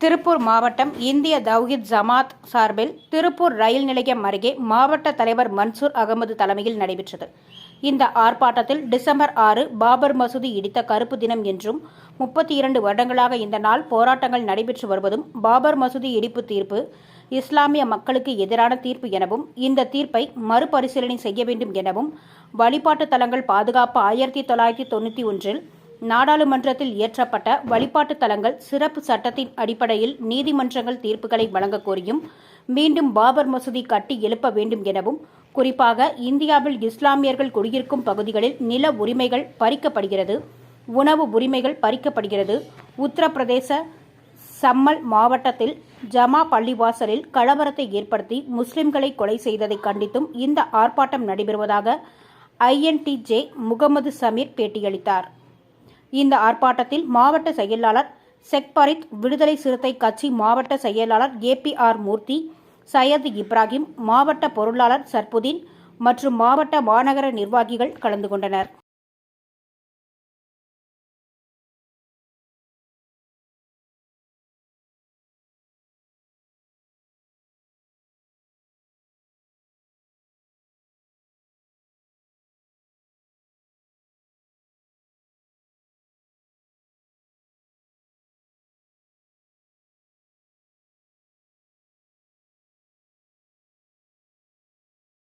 திருப்பூர் மாவட்டம் இந்திய தவ்ஹீத் ஜமாத் சார்பில் திருப்பூர் ரயில் நிலையம் அருகே மாவட்ட தலைவர் மன்சூர் அகமது தலைமையில் நடைபெற்றது. இந்த ஆர்ப்பாட்டத்தில் டிசம்பர் ஆறு பாபர் மசூதி இடித்த கருப்பு தினம் என்றும் முப்பத்தி இரண்டு வருடங்களாக இந்த நாள் போராட்டங்கள் நடைபெற்று வருவதும் பாபர் மசூதி இடிப்பு தீர்ப்பு இஸ்லாமிய மக்களுக்கு எதிரான தீர்ப்பு எனவும் இந்த தீர்ப்பை மறுபரிசீலனை செய்ய வேண்டும் எனவும் வழிபாட்டு தலங்கள் பாதுகாப்பு ஆயிரத்தி தொள்ளாயிரத்தி தொண்ணூற்றி ஒன்றில் நாடாளுமன்றத்தில் இயற்றப்பட்ட வழிபாட்டு தலங்கள் சிறப்பு சட்டத்தின் அடிப்படையில் நீதிமன்றங்கள் தீர்ப்புகளை வழங்கக் கோரியும் மீண்டும் பாபர் மசூதி கட்டி எழுப்ப வேண்டும் எனவும் குறிப்பாக இந்தியாவில் இஸ்லாமியர்கள் குடியிருக்கும் பகுதிகளில் நில உரிமைகள் பறிக்கப்படுகிறது உணவு உரிமைகள் பறிக்கப்படுகிறது. உத்தரப்பிரதேச சம்மல் மாவட்டத்தில் ஜமா பள்ளிவாசலில் கலவரத்தை ஏற்படுத்தி முஸ்லிம்களை கொலை செய்ததை கண்டித்தும் இந்த ஆர்ப்பாட்டம் நடைபெறுவதாக ஐஎன்டிஜே முகமது சமீர் பேட்டியளித்தார். இந்த ஆர்ப்பாட்டத்தில் மாவட்ட செயலாளர் செக்பரித் விடுதலை சிறுத்தை கட்சி மாவட்ட செயலாளர் ஏபிஆர் மூர்த்தி சையது இப்ராஹிம் மாவட்ட பொருளாளர் சர்புதீன் மற்றும் மாவட்ட மாநகர நிர்வாகிகள் கலந்து கொண்டனர்.